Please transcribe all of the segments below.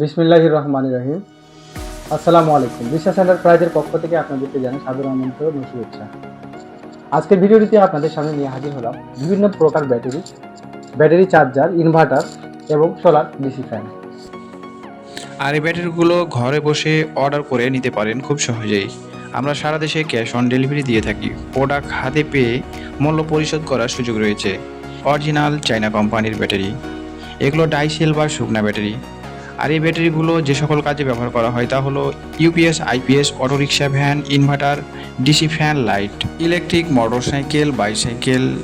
বিসমিল্লাহির রহমান রহিম। আসসালামু আলাইকুম। বিশ্বাস এন্টারপ্রাইজের পক্ষ থেকে আপনাদেরকে জানাই সাদর আমন্ত্রণ শুভেচ্ছা। আজকের ভিডিওটিতে আপনাদের সামনে নিয়ে হাজির হলাম বিভিন্ন প্রকার ব্যাটারি ব্যাটারি চার্জার, ইনভার্টার এবং সোলার ডিসি ফ্যান। আর এই ব্যাটারিগুলো ঘরে বসে অর্ডার করে নিতে পারেন খুব সহজেই। আমরা সারা দেশে ক্যাশ অন ডেলিভারি দিয়ে থাকি। প্রোডাক্ট হাতে পেয়ে মূল্য পরিশোধ করার সুযোগ রয়েছে। Original China company battery. এগুলো ডাইসেল বা শুকনা ব্যাটারি। আর এই ব্যাটারিগুলো যে সকল কাজে ব্যবহার করা হয় তা হলো UPS, IPS, auto rickshaw van, inverter, DC fan, light, electric, motorcycle, bicycle,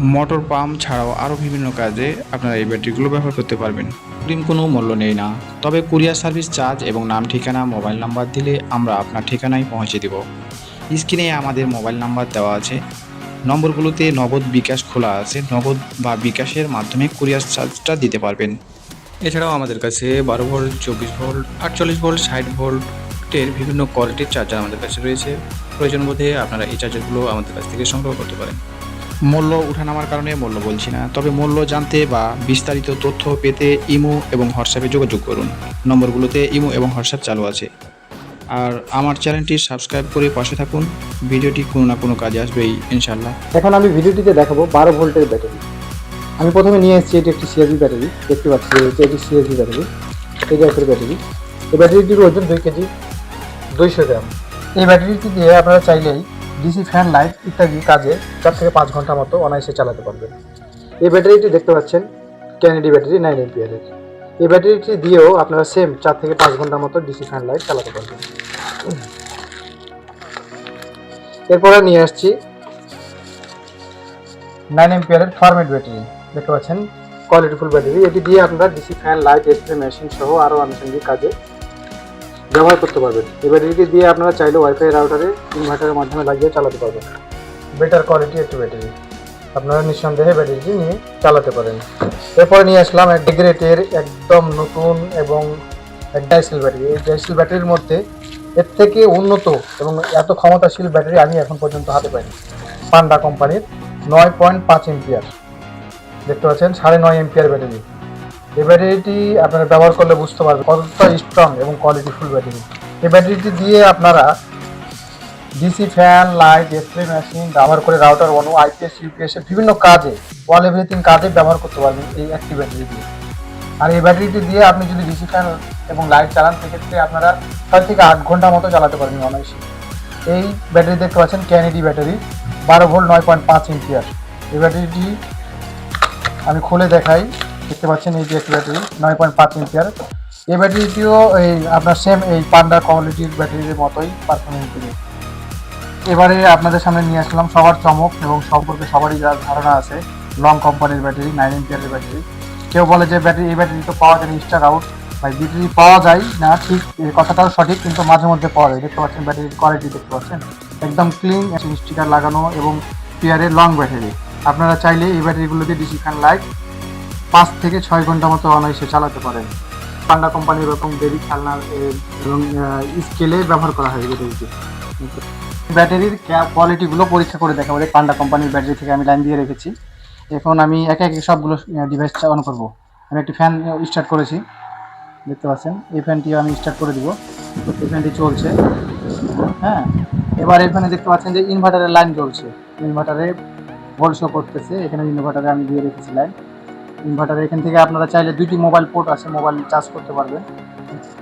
motor pump ছাড়াও আরও বিভিন্ন কাজে আপনারা এই ব্যাটারিগুলো ব্যবহার করতে পারবেন। অগ্রিম কোনো মূল্য নেই না। তবে কুরিয়ার সার্ভিস চার্জ এবং নাম, ঠিকানা, মোবাইল নাম্বার দিলে আমরা আপনার ঠিকানায় পৌঁছে দেব। স্ক্রিনে আমাদের মোবাইল নাম্বার দেওয়া আছে। নম্বরগুলোতে নগদ বিকাশ খোলা আছে। নগদ বা বিকাশের মাধ্যমে কুরিয়ার চার্জটা দিতে পারবেন। এছাড়াও আমাদের কাছে বারো ভোল্ট চব্বিশ ভোল্ট আটচল্লিশ ভোল্ট ষাট ভোল্টের বিভিন্ন কোয়ালিটির চার্জার আমাদের কাছে রয়েছে। প্রয়োজন বোধে আপনারা এই চার্জারগুলো আমাদের কাছ থেকে সংগ্রহ করতে পারেন। মূল্য উঠানামার কারণে মূল্য বলছি না তবে মূল্য জানতে বা বিস্তারিত তথ্য পেতে ইমো এবং হোয়াটসঅ্যাপে যোগাযোগ করুন। নম্বরগুলোতে ইমো এবং হোয়াটসঅ্যাপ চালু আছে। আর আমার চ্যানেলটি সাবস্ক্রাইব করে পাশে থাকুন। ভিডিওটি কোনো না কোনো কাজে আসবেই ইনশাল্লাহ এখন আমি ভিডিওটিতে দেখাবো বারো ভোল্টের ব্যাটারি। আমি প্রথমে নিয়ে এসেছি, এটি একটি সিএসবি ব্যাটারি দেখতে পাচ্ছি, এটি একটি সিএসবি ব্যাটারি এই টাইপের ব্যাটারি এই ব্যাটারিটির ওজন দুই কেজি, দুইশো গ্রাম। এই ব্যাটারিটি দিয়ে আপনারা চাইলেই ডিসি ফ্যান লাইট ইত্যাদি কাজে চার থেকে পাঁচ ঘণ্টা মতো অনায়াসে চালাতে পারবেন। এই ব্যাটারিটি দেখতে পাচ্ছেন ক্যানেডি ব্যাটারি নাইন এমপিয়ারের এই ব্যাটারিটি দিয়েও আপনারা সেম চার থেকে পাঁচ ঘণ্টার মতো ডিসি ফ্যান লাইট চালাতে পারবেন। এরপরে নিয়ে আসছি নাইন এমপিয়ারের ফরম্যাট ব্যাটারি দেখতে পাচ্ছেন কোয়ালিটিফুল ব্যাটারি এটি দিয়ে আপনারা DC fan light spray machine সহ আরও আনুষঙ্গিক কাজে ব্যবহার করতে পারবেন। এই ব্যাটারিটি দিয়ে আপনারা চাইলে ওয়াইফাই রাউটারে ইনভার্টারের মাধ্যমে লাগিয়ে চালাতে পারবেন। বেটার কোয়ালিটি একটি ব্যাটারি আপনারা নিঃসন্দেহে ব্যাটারিটি নিয়ে চালাতে পারেন। এরপরে নিয়ে আসলাম এক ডিগ্রেটের একদম নতুন এবং এক ডাইসেল ব্যাটারি এই ডাইসেল ব্যাটারির মধ্যে এর থেকে উন্নত এবং এত ক্ষমতাশীল ব্যাটারি আমি এখন পর্যন্ত হাতে পাইনি। পান্ডা কোম্পানির নয় পয়েন্ট পাঁচ এমপিয়ার দেখতে পাচ্ছেন, সাড়ে নয় এমপিয়ার ব্যাটারি এই ব্যাটারিটি আপনারা ব্যবহার করলে বুঝতে পারবেন কতটা স্ট্রং এবং কোয়ালিটিফুল ব্যাটারি এই ব্যাটারিটি দিয়ে আপনারা DC fan light spray machine ব্যবহার করে রাউটার অনু আইপিএস ইউপিএস বিভিন্ন কাজে অল এভরিথিং কাজে ব্যবহার করতে পারবেন এই একটি ব্যাটারি দিয়ে। আর এই ব্যাটারিটি দিয়ে আপনি যদি ডিসি ফ্যান এবং লাইট চালান, সেক্ষেত্রে আপনারা ছয় থেকে আট ঘণ্টা মতো চালাতে পারবেন অনায়াসে। এই ব্যাটারি দেখতে পাচ্ছেন ক্যানেডি ব্যাটারি বারো ভোল্ট নয় পয়েন্ট পাঁচ ইঞ্চিয়ার এই ব্যাটারিটি আমি খুলে দেখাই, দেখতে পাচ্ছেন এই যে একটি ব্যাটারি, নয় পয়েন্ট পাঁচ ইঞ্চিয়ার এই ব্যাটারিটিও এই আপনার সেম এই পান্ডা কোয়ালিটির ব্যাটারির মতোই পারফরমেন্স দেবে এবারে আপনাদের সামনে নিয়ে আসলাম সবার চমক এবং সম্পর্কে সবারই যার ধারণা আছে লং কোম্পানির ব্যাটারি নাইন এমপিয়ারের ব্যাটারি। কেউ বলে যে ব্যাটারি, এই ব্যাটারি তো পাওয়া যায় স্টার আউট ভাই ব্যাটারি পাওয়া যায় না, ঠিক কথাটাও সঠিক, কিন্তু মাঝে মধ্যে পাওয়া যায়। দেখতে পাচ্ছেন ব্যাটারির কোয়ালিটি দেখতে পাচ্ছেন? একদম ক্লিন স্টিকার লাগানো এবং পিয়ারের লং ব্যাটারি আপনারা চাইলে এই ব্যাটারিগুলোতে ডিসি ফ্যান লাইট পাঁচ থেকে ছয় ঘণ্টা মতো অনায়াসে চালাতে পারেন। পান্ডা কোম্পানির এরকম বেবি খেলনার এবং স্কেলে ব্যবহার করা হয় এই ব্যাটারিটি। ব্যাটারির কোয়ালিটিগুলো পরীক্ষা করে দেখাবো এই পান্ডা কোম্পানির ব্যাটারি থেকে আমি লাইন দিয়ে রেখেছি। এখন আমি একে একে সবগুলো ডিভাইস অন করব। আমি একটি ফ্যান স্টার্ট করেছি। দেখতে পাচ্ছেন? এই ফ্যানটিও আমি স্টার্ট করে দিব। এই ফ্যানটি চলছে। হ্যাঁ? এবার এখানে দেখতে পাচ্ছেন যে ইনভার্টারের লাইন চলছে ইনভার্টারে ভোল্ট শো করতেছে। এখানে ইনভার্টারে আমি দিয়ে রেখেছি লাইন ইনভার্টারে এখান থেকে আপনারা চাইলে দুইটি মোবাইল পোর্ট আছে মোবাইল চার্জ করতে পারবেন।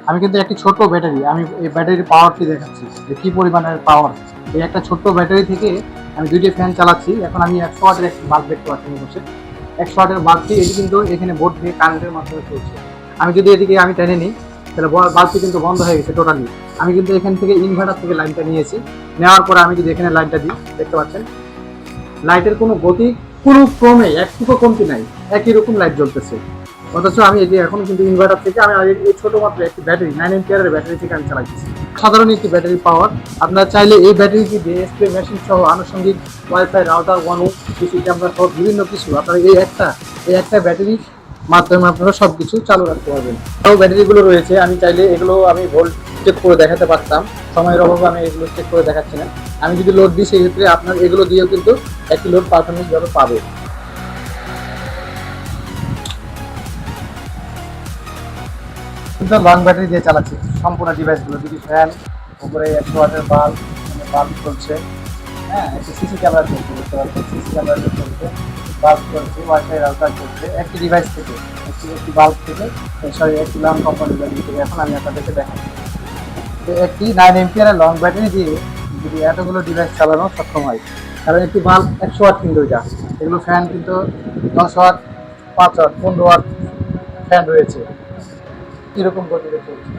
আমি কিন্তু একটি ছোট ব্যাটারি, আমি এই ব্যাটারির পাওয়ারটি দেখাচ্ছি, যে কী পরিমাণের পাওয়ার এই একটা ছোট্ট ব্যাটারি থেকে আমি দুইটি ফ্যান চালাচ্ছি। এখন আমি একশো ওয়াটের একটি বাল্ব দেখতে পাচ্ছি বসে একশো ওয়াটের বাল্বটি এটি কিন্তু এখানে বোর্ড দিয়ে কারেন্টের মাধ্যমে চলছে। আমি যদি এদিকে, আমি টেনে নিই, তাহলে বল- বাল্বটি কিন্তু বন্ধ হয়ে গেছে টোটালি আমি কিন্তু এখান থেকে ইনভার্টার থেকে লাইনটা নিয়েছি। নেওয়ার পরে আমি যদি এখানে লাইনটা দিই, দেখতে পাচ্ছেন? লাইটের কোনো গতি কোনো ক্রমে একটুকু কমতি নাই। একই রকম লাইট জ্বলতেছে। অথচ আমি এই যে এখন কিন্তু ইনভার্টার থেকে আমি এই- ছোট মাত্র একটি ব্যাটারি নাইন এমপিয়ারের ব্যাটারি থেকে আমি চালাচ্ছি সাধারণ একটি ব্যাটারি পাওয়ার আপনারা চাইলে এই ব্যাটারিটি দিয়ে স্প্রে মেশিন সহ আনুষঙ্গিক ওয়াইফাই রাউটার ওয়ানু কিছু ক্যামেরা সহ বিভিন্ন কিছু আপনারা এই একটা এই একটা ব্যাটারি মাধ্যমে আপনারা সব কিছু চালু রাখতে পারবেন। আরও ব্যাটারিগুলো রয়েছে, আমি চাইলে এগুলো আমি ভোল্ট চেক করে দেখাতে পারতাম। সময়ের অভাবে আমি এগুলো চেক করে দেখাচ্ছি না। আমি যদি লোড দিই সেই ক্ষেত্রে আপনার এগুলো দিয়েও কিন্তু একটি লোড পারফরমেন্স ভাবে পাবে। লং ব্যাটারি দিয়ে চালাচ্ছি। সম্পূর্ণ ডিভাইসগুলো দুটি ফ্যান উপরে একশো ওয়াটের বাল্ব বাল্ব চলছে। হ্যাঁ সিসি ক্যামেরা চলছে দেখতে পাচ্ছেন সিসি ক্যামেরা চলছে বাল্ব চলছে ওয়াইফাই রাউটার চলছে, একটি ডিভাইস থেকে, একটি একটি বাল্ব থেকে সরি একটি লং ব্যাটারি থেকে এখন আমি আপনাদেরকে দেখাচ্ছি। একটি নাইন এমপিয়ারের লং ব্যাটারি দিয়ে যদি এতগুলো ডিভাইস চালানো সক্ষম হয় কারণ একটি বাল্ব একশো ওয়াট কিন্তু এটা, এগুলো ফ্যান কিন্তু দশ ওয়াট পাঁচ ওয়াট পনেরো ওয়াট ফ্যান রয়েছে। কীরকম গতিতে চলছে।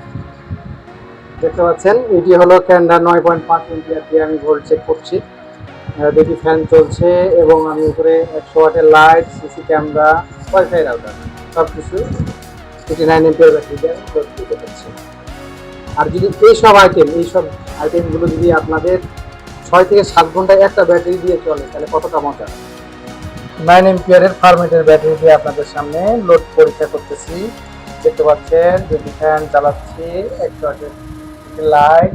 দেখতে পাচ্ছেন, এটি হলো ক্যান্ডা নয় পয়েন্ট পাঁচ এমপিয়ার দিয়ে আমি ভোল্ট চেক করছি। দেখি ফ্যান চলছে এবং আমি উপরে একশো ওয়াটের light CC camera wifi router সব কিছু এটি নাইন এমপিয়ার ব্যাটারি দিয়ে দিতে পারছি আর যদি এই সব আইটেম এই সব আইটেমগুলো যদি আপনাদের ছয় থেকে সাত ঘন্টায় একটা ব্যাটারি দিয়ে চলে, তাহলে কতটা মজা? নাইন এমপিয়ারের ফার্মেটের ব্যাটারি দিয়ে আপনাদের সামনে লোড পরীক্ষা করতেছি। দেখতে পাচ্ছেন যদি ফ্যান চালাচ্ছি একটু লাইট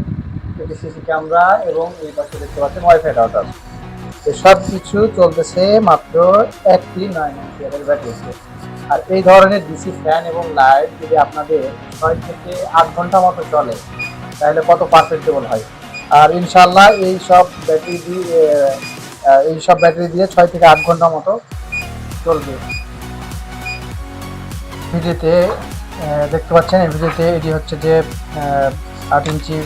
একটি সিসি ক্যামেরা এবং এই পাশে দেখতে পাচ্ছেন ওয়াইফাই রাউটার সব কিছু চলতেছে মাত্র একটি নাইন এমপিয়ারের ব্যাটারিতে আর এই ধরনের ডিসি ফ্যান এবং লাইট যদি আপনাদের ছয় থেকে আট ঘণ্টা মতো চলে, তাহলে কত পারফেক্টেবল হয়? আর ইনশাল্লাহ এই সব ব্যাটারি দিয়ে এই সব ব্যাটারি দিয়ে ছয় থেকে আট ঘণ্টা মতো চলবে। ভিডিওতে দেখতে পাচ্ছেন, এই ভিডিওতে এটি হচ্ছে যে আট ইঞ্চি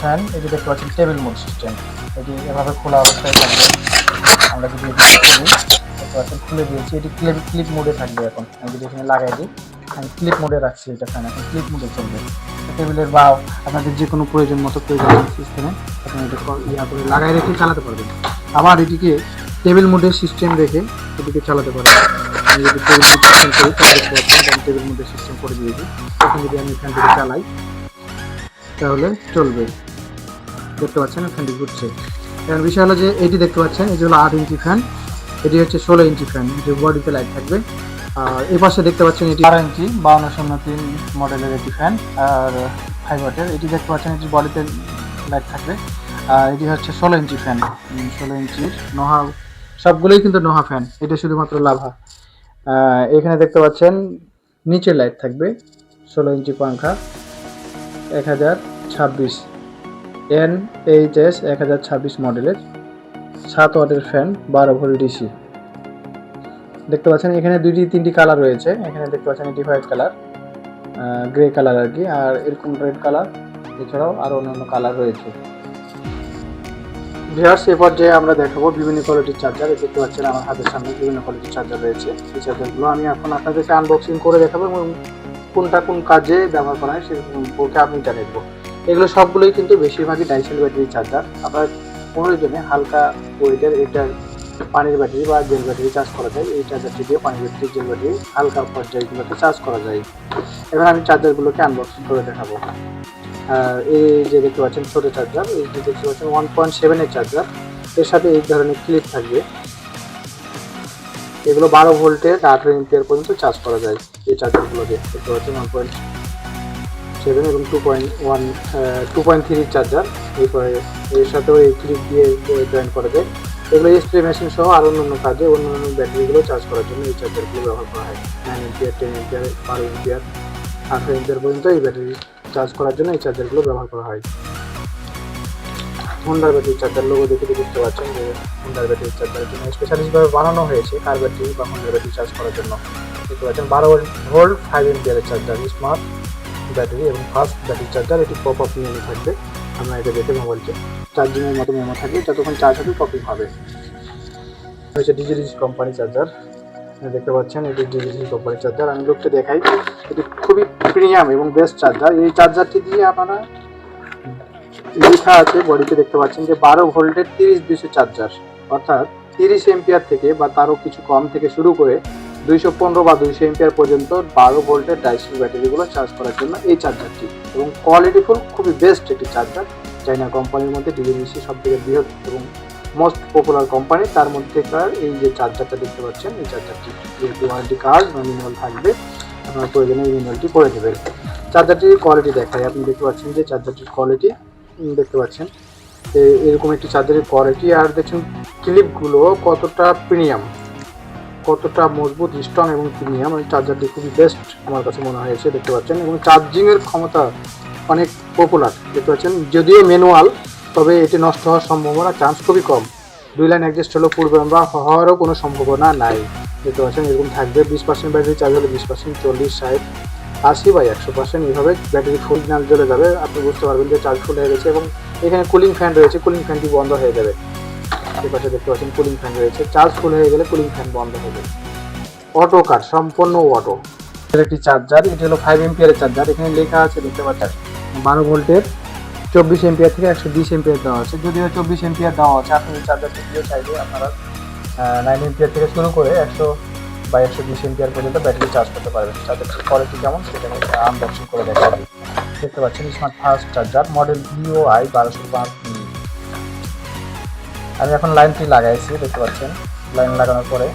ফ্যান এটি দেখতে পাচ্ছেন টেবিল মোড সিস্টেম এটি এভাবে খোলা অবস্থায় থাকবে। আমরা যদি খুলে দিয়েছি। এটি ক্লিপ ক্লিপ মোডে থাকবে এখন। আমি যদি এখানে লাগাই দিই, আমি ক্লিপ মোডে রাখছি এটা ফ্যান এখন ক্লিপ মোডে চলবে। টেবিলের বা আপনাদের যে কোনো প্রয়োজন মতো প্রয়োজন সিস্টেমে আপনি এটা ইয়া করে লাগাই রেখে চালাতে পারবেন। আবার এটিকে টেবিল মোডের সিস্টেম রেখে এটিকে চালাতে পারবেন আমি যদি টেবিল মোড সিস্টেম করি, তাহলে আমি টেবিল মোডের সিস্টেম করে দিয়েছি। এখন যদি আমি এখান থেকে চালাই, তাহলে চলবে। দেখতে পাচ্ছেন ফ্যানটি ঘুরছে। এখন বিষয় হলো যে এটি দেখতে পাচ্ছেন, এটি হলো আট ইঞ্চি ফ্যান এটি হচ্ছে ষোলো ইঞ্চি ফ্যান যে বডিতে লাইট থাকবে। আর এই পাশে দেখতে পাচ্ছেন এটি বারো ইঞ্চি, বাউন্ন শূন্য তিন মডেলের একটি ফ্যান আর ওয়াটের এটি দেখতে পাচ্ছেন এটি বডিতে লাইট থাকবে। আর এটি হচ্ছে ষোলো ইঞ্চি ফ্যান ষোলো ইঞ্চির নোহা, সবগুলোই কিন্তু নোহা ফ্যান এটা শুধুমাত্র লাভা। এখানে দেখতে পাচ্ছেন নিচে লাইট থাকবে, ষোলো ইঞ্চি পাংখা এক হাজার ছাব্বিশ এন এইচ এস এক হাজার ছাব্বিশ মডেলের সাত ওয়াটের ফ্যান, বারো ভোল্ট ডিসি। দেখতে পাচ্ছেন, এখানে দুইটি, তিনটি কালার রয়েছে। এখানে দেখতে পাচ্ছেন, এটি হোয়াইট কালার গ্রে কালার আর কি, আর এরকম রেড কালার, এছাড়াও আরও অন্যান্য কালার রয়েছে। ভিউয়ার্স, এ পর্যায়ে আমরা দেখাবো বিভিন্ন কোয়ালিটির চার্জার। দেখতে পাচ্ছেন, আমার হাতের সামনে বিভিন্ন কোয়ালিটির চার্জার রয়েছে। এই চার্জারগুলো আমি এখন আপনাদেরকে আনবক্সিং করে দেখাবো এবং কোনটা কোন কাজে ব্যবহার করা হয় সে সম্পর্কে আমি জানিয়ে দেবো। এগুলো সবগুলোই কিন্তু বেশিরভাগই ডাইসেল ব্যাটারি চার্জার আপনার প্রয়োজনে হালকা ওয়েটের এটার পানির ব্যাটারি বা জেল ব্যাটারি চার্জ করা যায়। এই চার্জারটি দিয়ে পানির ব্যাটারি জেল ব্যাটারি হালকা পর্যায়গুলোতে চার্জ করা যায়। এবার আমি চার্জারগুলোকে আনবক্সিং করে দেখাবো। এই যে দেখতে পাচ্ছেন ছোটো চার্জার এই যে দেখতে পাচ্ছেন ওয়ান পয়েন্ট সেভেনের চার্জার এর সাথে এই ধরনের ক্লিপ থাকবে। এগুলো বারো ভোল্টের আঠারো এম্পিয়ার পর্যন্ত চার্জ করা যায় এই চার্জারগুলোকে দেখতে পাচ্ছেন ওয়ান পয়েন্ট সেভেন এবং two point one two point থ্রির চার্জার এর সাথেও এই ক্লিপ দিয়ে জয়েন করা যায়। এগুলো স্প্রে মেশিন সহ আরও অন্যান্য কাজে অন্য অন্য ব্যাটারিগুলো চার্জ করার জন্য এই চার্জারগুলো ব্যবহার করা হয়। নাইন এম্পিয়ার টেন এম্পিয়ার বারো এম্পিয়ার আঠারো এম্পিয়ার পর্যন্ত এই ব্যাটারি চার্জ করার জন্য এই চার্জারগুলো ব্যবহার করা হয়। হোন্ডার ব্যাটারি চার্জার লোগো দেখে তো বুঝতে পারছেন যে হোন্ডার ব্যাটারি চার্জারের জন্য স্পেশালিস্টভাবে বানানো হয়েছে, কার ব্যাটারি বা হোন্ডার ব্যাটারি চার্জ করার জন্য। দেখতে পাচ্ছেন, বারো ভোল্ট ফাইভ এম্পিয়ারের চার্জার স্মার্ট ব্যাটারি এবং ফাস্ট ব্যাটারি চার্জার এটি পপ আপ মেমো থাকবে। আমরা এটা দেখে মোবাইলকে চার্জিংয়ের মতো মেমো থাকবে যতক্ষণ চার্জ হবে পপিং হবে। হচ্ছে ডিজিডিজি কোম্পানি চার্জার দেখতে পাচ্ছেন, এটি ডিজিডিজি কোম্পানি চার্জার আমি লোককে দেখাই, এটি খুবই প্রিমিয়াম এবং বেস্ট চার্জার এই চার্জারটি দিয়ে আপনারা লেখা আছে, বডিতে দেখতে পাচ্ছেন যে বারো ভোল্টের তিরিশ দুইশো চার্জার অর্থাৎ তিরিশ এম্পিয়ার থেকে বা তারও কিছু কম থেকে শুরু করে দুইশো পনেরো বা দুইশো এম্পিয়ার পর্যন্ত বারো ভোল্টের ডাইসেল ব্যাটারিগুলো চার্জ করার জন্য এই চার্জারটি এবং কোয়ালিটিফুল খুবই বেস্ট একটি চার্জার চাইনা কোম্পানির মধ্যে ডিজিডিসি সব থেকে বৃহৎ এবং মোস্ট পপুলার কোম্পানি তার মধ্যেকার এই যে চার্জারটা দেখতে পাচ্ছেন, এই চার্জারটি যেহেতু ওয়ারেন্টি কার্ড ম্যানুয়াল থাকবে, আপনার প্রয়োজনে এই ম্যানুয়ালটি করে দেবেন চার্জারটির কোয়ালিটি দেখায় আপনি দেখতে পাচ্ছেন যে চার্জারটির কোয়ালিটি দেখতে পাচ্ছেন। এরকম একটি চার্জারের কোয়ালিটি আর দেখছেন ক্লিপগুলো কতটা প্রিমিয়াম কতটা মজবুত স্ট্রং এবং প্রিমিয়াম ওই চার্জারটি খুবই বেস্ট আমার কাছে মনে হয়েছে দেখতে পাচ্ছেন। এবং চার্জিংয়ের ক্ষমতা অনেক পপুলার দেখতে পাচ্ছেন? যদিও ম্যানুয়াল তবে এটি নষ্ট হওয়ার সম্ভাবনা চান্স খুবই কম। দুই লাইন অ্যাডজাস্ট হলেও পূর্বে আমরা হওয়ারও কোনো সম্ভাবনা নাই। দেখতে পাচ্ছেন, এরকম থাকবে। বিশ পার্সেন্ট ব্যাটারি চার্জ হলে বিশ পার্সেন্ট চল্লিশ, ষাট, আশি বা একশো পার্সেন্ট এইভাবে ব্যাটারি ফুল নাল জ্বলে যাবে। আপনি বুঝতে পারবেন যে চার্জ ফুল হয়ে গেছে এবং এখানে কুলিং ফ্যান রয়েছে। কুলিং ফ্যানটি বন্ধ হয়ে যাবে। এই পাশে দেখতে পাচ্ছেন কুলিং ফ্যান রয়েছে। চার্জ ফুল হয়ে গেলে কুলিং ফ্যান বন্ধ হয়ে যাবে। অটো কার সম্পূর্ণ অটো এর একটি চার্জার এটি হলো ফাইভ এমপিয়ারের চার্জার এখানে লেখা আছে, দেখতে পাচ্ছেন, বারো ভোল্টের চব্বিশ এমপিয়ার থেকে একশো বিশ এমপিয়ার দেওয়া আছে। যদিও চব্বিশ এমপিয়ার দেওয়া আছে, আপনি চার্জারটি দিয়ে চাইলে আপনারা নাইন এমপিয়ার থেকে শুরু করে একশো বা একশো বিশ এমপিয়ার পর্যন্ত ব্যাটারি চার্জ করতে পারবেন। চার্জারটির কোয়ালিটি কেমন সেটা আনবক্সিং করে দেখতে পাচ্ছেন smart fast charger model VO I বারোশো পাঁচ আমি এখন লাইনটি লাগাইছি, দেখতে পাচ্ছেন। লাইন লাগানোর পরে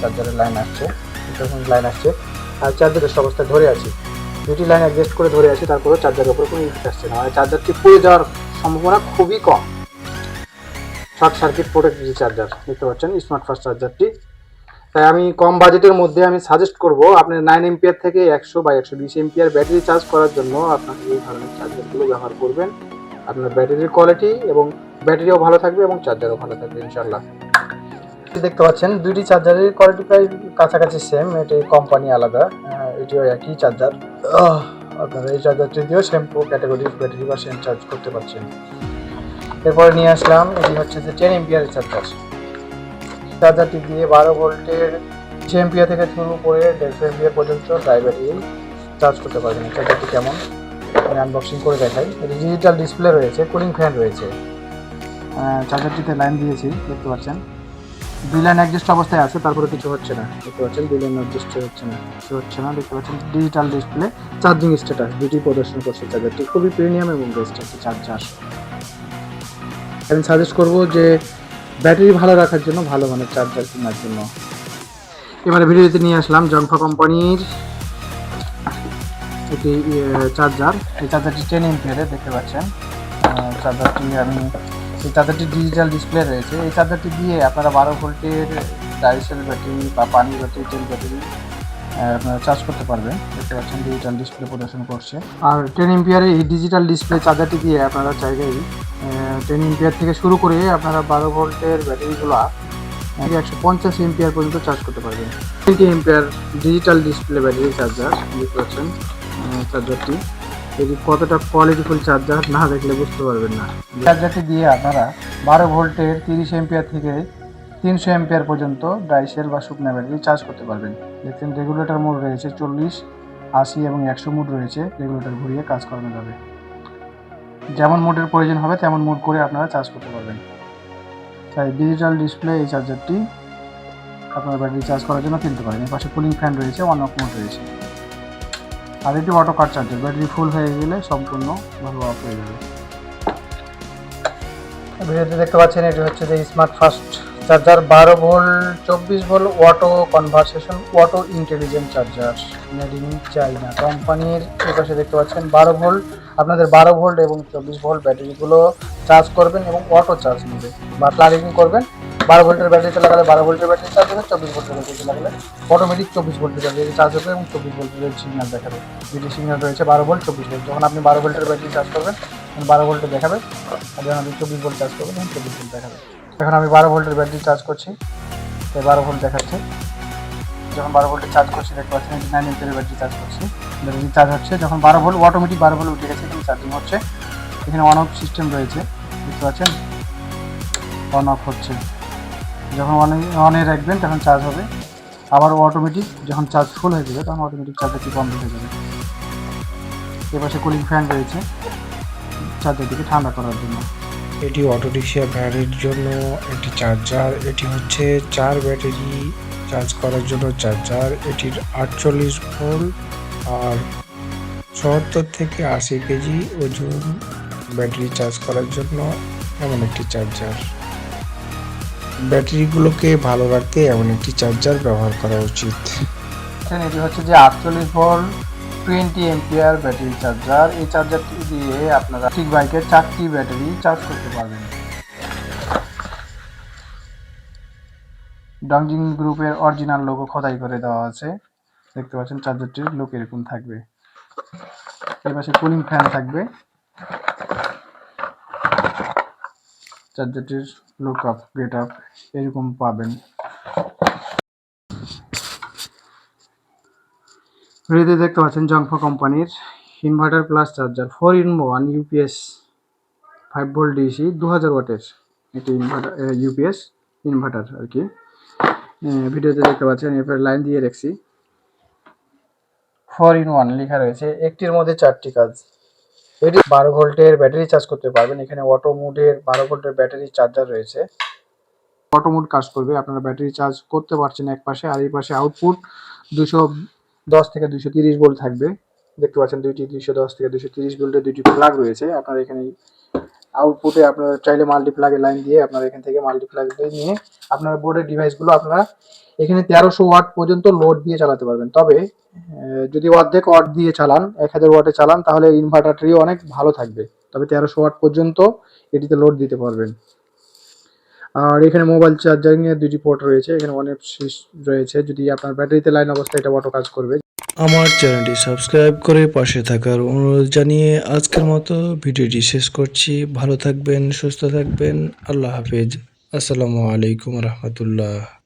চার্জারের লাইন আসছে লাইন আসছে। আর চার্জারের অবস্থায় ধরে আছি। দুটি লাইন অ্যাডজাস্ট করে ধরে আছি তারপরে চার্জারের উপরে কোনো ইফেক্ট আসছে না। মানে চার্জারটি পুড়ে যাওয়ার সম্ভাবনা খুবই কম। শর্ট সার্কিট প্রোটেক্ট চার্জার দেখতে পাচ্ছেন স্মার্ট ফাস্ট চার্জারটি তাই আমি কম বাজেটের মধ্যে আমি সাজেস্ট করব আপনি নাইন এমপিয়ার থেকে একশো বা একশো বিশ এমপিয়ার ব্যাটারি চার্জ করার জন্য আপনাকে এই ধরনের চার্জারগুলো ব্যবহার করবেন। আপনার ব্যাটারির কোয়ালিটি এবং ব্যাটারিও ভালো থাকবে এবং চার্জারও ভালো থাকবে ইনশাল্লাহ দেখতে পাচ্ছেন, দুইটি চার্জারের কোয়ালিটি প্রায় কাছাকাছি সেম এটি কোম্পানি আলাদা এটিও একই চার্জার। আপনারা এই চার্জারটি দিয়েও শ্যাম্পু ক্যাটাগরির ব্যাটারি বা সেম চার্জ করতে পারছেন। এরপরে নিয়ে আসলাম, এটি হচ্ছে যে টেন এমপিয়ারের চার্জার চার্জারটি দিয়ে বারো ভোল্টের তিনশো এমপিয়ার থেকে শুরু করে দেড়শো এমপিয়ার পর্যন্ত ড্রাইভারটি চার্জ করতে পারবেন। চার্জারটি কেমন? আমি আনবক্সিং করে দেখাই। এটি ডিজিটাল ডিসপ্লে রয়েছে কুলিং ফ্যান রয়েছে। চার্জারটিতে লাইন দিয়েছি, দেখতে পাচ্ছেন। দুই লাইন অ্যাডজাস্ট অবস্থায় আছে, তারপরে কিছু হচ্ছে না, দেখতে পাচ্ছেন। দুই লাইন অ্যাডজাস্ট হচ্ছে না, কিছু হচ্ছে না, দেখতে পাচ্ছেন। ডিজিটাল ডিসপ্লে চার্জিং স্ট্যাটাস দুটি প্রদর্শন করছে চার্জারটি খুবই প্রিমিয়াম এবং বেস্ট একটি চার্জার আমি সাজেস্ট করব যে ব্যাটারি ভালো রাখার জন্য ভালো মানের চার্জার কেনার জন্য। এবারে ভিডিওতে নিয়ে আসলাম জনফা কোম্পানির একটি চার্জার এই চার্জারটি টেন এমপিয়ারের দেখতে পাচ্ছেন। চার্জারটি আমি এই চার্জারটি ডিজিটাল ডিসপ্লে রয়েছে, এই চার্জারটি দিয়ে আপনারা বারো ভোল্টের ডাইসেল ব্যাটারি বা পানি ব্যাটারি, তেল ব্যাটারি আপনারা চার্জ করতে পারবেন। দেখতে পাচ্ছেন ডিজিটাল ডিসপ্লে প্রদর্শন করছে। আর টেন এমপিয়ারের এই ডিজিটাল ডিসপ্লে চার্জারটি দিয়ে আপনারা চাইলেই টেন এমপিয়ার থেকে শুরু করে আপনারা বারো ভোল্টের ব্যাটারিগুলো একশো পঞ্চাশ এমপিয়ার পর্যন্ত চার্জ করতে পারবেন। Twenty ampere digital display battery charger দেখতে পাচ্ছেন চার্জারটি এটি কতটা কোয়ালিটিফুল চার্জার না দেখলে বুঝতে পারবেন না। চার্জারটি দিয়ে আপনারা বারো ভোল্টের তিরিশ এমপিয়ার থেকে তিনশো এমপিয়ার পর্যন্ত ডাইসেল বা শুকনো ব্যাটারি চার্জ করতে পারবেন। দেখছেন রেগুলেটর মোড রয়েছে চল্লিশ, আশি এবং একশো মোড রয়েছে। রেগুলেটর ঘুরিয়ে কাজ করানো যাবে। যেমন মোডের প্রয়োজন হবে, তেমন মোড করে আপনারা চার্জ করতে পারবেন। তাই ডিজিটাল ডিসপ্লে এই চার্জারটি আপনার ব্যাটারি চার্জ করার জন্য কিনতে পারেন। পাশে কুলিং ফ্যান রয়েছে ওয়ান অফ মোড রয়েছে। আর এটি auto cut charger battery full হয়ে গেলে সম্পূর্ণ ভালো অফ হয়ে যাবে। ভিডিওতে দেখতে পাচ্ছেন, এটি হচ্ছে যে স্মার্ট ফাস্ট চার্জার বারো ভোল্ট, চব্বিশ volt auto conversation auto intelligent charger made in China কোম্পানির পাশে দেখতে পাচ্ছেন, বারো ভোল্ট, আপনাদের বারো ভোল্ট এবং চব্বিশ ভোল্ট ব্যাটারিগুলো চার্জ করবেন এবং অটো চার্জ নেবে বা প্লাগিং করবেন। বারো ভোল্টের ব্যাটারিতে লাগালে বারো ভোল্টের ব্যাটারি চার্জ হবে, চব্বিশ ভোল্টের ব্যাটারিতে লাগালে অটোমেটিক চব্বিশ ভোল্টের ব্যাটারি চার্জ হবে এবং চব্বিশ ভোল্টের সিগন্যাল দেখাবে। দুটি সিগন্যাল রয়েছে বারো ভোল্ট, চব্বিশ ভোল্ট। যখন আপনি বারো ভোল্টের ব্যাটারি চার্জ করবেন, তখন বারো ভোল্টে দেখাবে। আর যখন আপনি চব্বিশ ভোল্ট চার্জ করবেন, তখন চব্বিশ ভোল্ট দেখাবে। এখন আমি বারো ভোল্টের ব্যাটারি চার্জ করছি। তাই বারো ভোল্ট দেখাচ্ছে। যখন বারো ভোল্টে চার্জ করছি, দেখতে পাচ্ছেন নাইন এমপিয়ারের ব্যাটারি চার্জ করছি। ব্যাটারি চার্জ হচ্ছে, যখন বারো ভোল্ট অটোমেটিক বারো ভোল্ট উঠে গেছে এখানে চার্জিং হচ্ছে। এখানে অন অফ সিস্টেম রয়েছে। দেখতে পাচ্ছেন? অন অফ হচ্ছে। যখন অনে অনে রাখবেন, তখন চার্জ হবে। আবার অটোমেটিক যখন চার্জ ফুল হয়ে যাবে, তখন অটোমেটিক চার্জারটি বন্ধ হয়ে যাবে। এপাশে কুলিং ফ্যান রয়েছে। চার্জারটিকে ঠান্ডা করার জন্য। এটি অটোরিক্সা ভ্যানের জন্য একটি চার্জার এটি হচ্ছে চার ব্যাটারি চার্জ করার জন্য চার্জার এটির আটচল্লিশ ভোল্ট আর সত্তর থেকে আশি কেজি ওজন ব্যাটারি চার্জ করার জন্য এমন একটি চার্জার ব্যাটারিগুলোকে ভালো রাখতে এমন একটি চার্জার ব্যবহার করা উচিত। এটি হচ্ছে যে আটচল্লিশ volt twenty ampere battery charger এই চার্জারটি দিয়ে আপনারা ঠিক বাইকের চারটি ব্যাটারি চার্জ করতে পারবেন। ডংজিং গ্রুপের অরিজিনাল লোগো খোদাই করে দেওয়া আছে। দেখতে পাচ্ছেন চার্জারটির লুক এরকম থাকবে। এই পাশে কুলিং ফ্যান থাকবে। চার্জারটির লুক আপ গেট আপ এরকম পাবেন। ভিডিওতে দেখতে পাচ্ছেন জংফা কোম্পানির inverter plus charger four in one UPS five volt DC দু হাজার ওয়াটের একটি ইনভার্টার ইউপিএস ইনভার্টার আর কি। ভিডিওতে দেখতে পাচ্ছেন, এরপরে লাইন দিয়ে রাখছি। ফোর ইন ওয়ান লেখা রয়েছে, একটির মধ্যে চারটি কাজ। এটি বারো ভোল্টের ব্যাটারি চার্জ করতে পারবেন। এখানে অটো মোডের বারো ভোল্টের ব্যাটারি চার্জার রয়েছে। অটো মোড কাজ করবে, আপনারা ব্যাটারি চার্জ করতে পারছেন এক পাশে আর এই পাশে আউটপুট দুশো দশ থেকে দুশো তিরিশ ভোল্ট থাকবে। দেখতে পাচ্ছেন দুইটি দুশো দশ থেকে দুশো তিরিশ ভোল্টের দুইটি প্লাগ রয়েছে। আপনারা এখানে আউটপুটে আপনারা চাইলে মাল্টিপ্লাগের লাইন দিয়ে আপনারা এখান থেকে মাল্টিপ্লাগ নিয়ে আপনার বোর্ডের ডিভাইসগুলো আপনারা এখানে তেরোশো ওয়াট পর্যন্ত লোড দিয়ে চালাতে পারবেন। তবে যদি অর্ধেক ওয়াট দিয়ে চালান, এক হাজার ওয়াটে চালান, তাহলে ইনভার্টারটিও অনেক ভালো থাকবে। তবে তেরোশো ওয়াট পর্যন্ত এটিতে লোড দিতে পারবেন। আর এখানে মোবাইল চার্জারিং এর দুটি পোর্ট রয়েছে। এখানে অনেক রয়েছে। যদি আপনার ব্যাটারিতে লাইন অবস্থায় এটা অটো কাজ করবে আমার চ্যানেলটি সাবস্ক্রাইব করে পাশে থাকার অনুরোধ জানিয়ে আজকের মতো ভিডিওটি শেষ করছি। ভালো থাকবেন, সুস্থ থাকবেন। আল্লাহ হাফেজ। আসসালামু আলাইকুম রহমতুল্লাহ।